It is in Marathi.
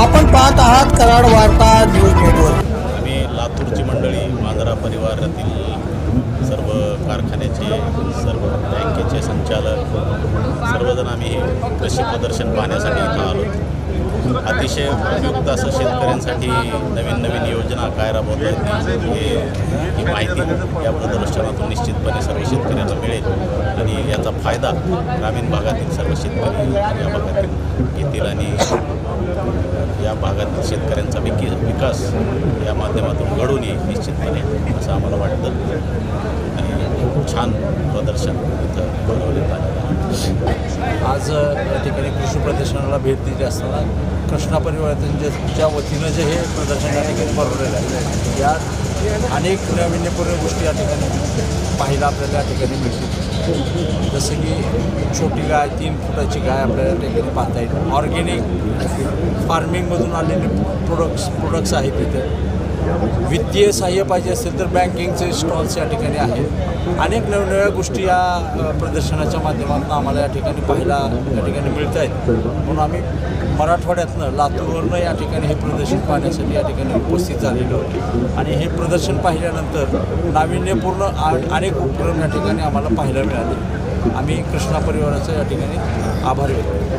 आपण पाहत आहात कराड वार्ता न्यूज नेटवर्क. आम्ही लातूरची मंडळी मांजरा परिवारातील सर्व कारखान्याचे सर्व बँकेचे संचालक सर्वजण आम्ही हे कृषी प्रदर्शन पाहण्यासाठी इथं आलो. अतिशय उपयुक्त असं शेतकऱ्यांसाठी नवीन नवीन योजना काय राबवता येतील ही माहिती या प्रदर्शनातून निश्चितपणे सर्व शेतकऱ्यांना मिळेल. आणि याचा फायदा ग्रामीण भागातील सर्व शेतकरी या भागातील घेतील आणि या भागातील शेतकऱ्यांचा विकी विकास या माध्यमातून घडून येईल निश्चितपणे असं आम्हाला वाटतं. आणि खूप छान प्रदर्शन इथं भरवण्यात आलेलं आहे. आज या ठिकाणी कृषी प्रदर्शनाला भेट दिली असताना कृष्णा परिवाराच्या वतीनं जे हे प्रदर्शन या ठिकाणी भरवलेलं आहे यात अनेक नाविन्यपूर्ण गोष्टी या ठिकाणी पाहायला आपल्याला या ठिकाणी मिळतील. जसं की छोटी गाय तीन फुटाची गाय आपल्याला या ठिकाणी पाहता येईल. ऑर्गेनिक फार्मिंगमधून आलेले प्रोडक्ट्स प्रोडक्ट्स आहेत तिथे वित्तीय सहाय्य पाहिजे असेल तर बँकिंगचे स्टॉल्स या ठिकाणी आहेत. अनेक नवनव्या गोष्टी या प्रदर्शनाच्या माध्यमातून आम्हाला या ठिकाणी पाहायला या ठिकाणी मिळत आहेत. म्हणून आम्ही मराठवाड्यातनं लातूरवरनं या ठिकाणी हे प्रदर्शन पाहण्यासाठी या ठिकाणी उपस्थित झालेलो आणि हे प्रदर्शन पाहिल्यानंतर नाविन्यपूर्ण आ- अनेक उपक्रम या ठिकाणी आम्हाला पाहायला मिळाले. आम्ही कृष्णा परिवाराचा या ठिकाणी आभारी व्यक्त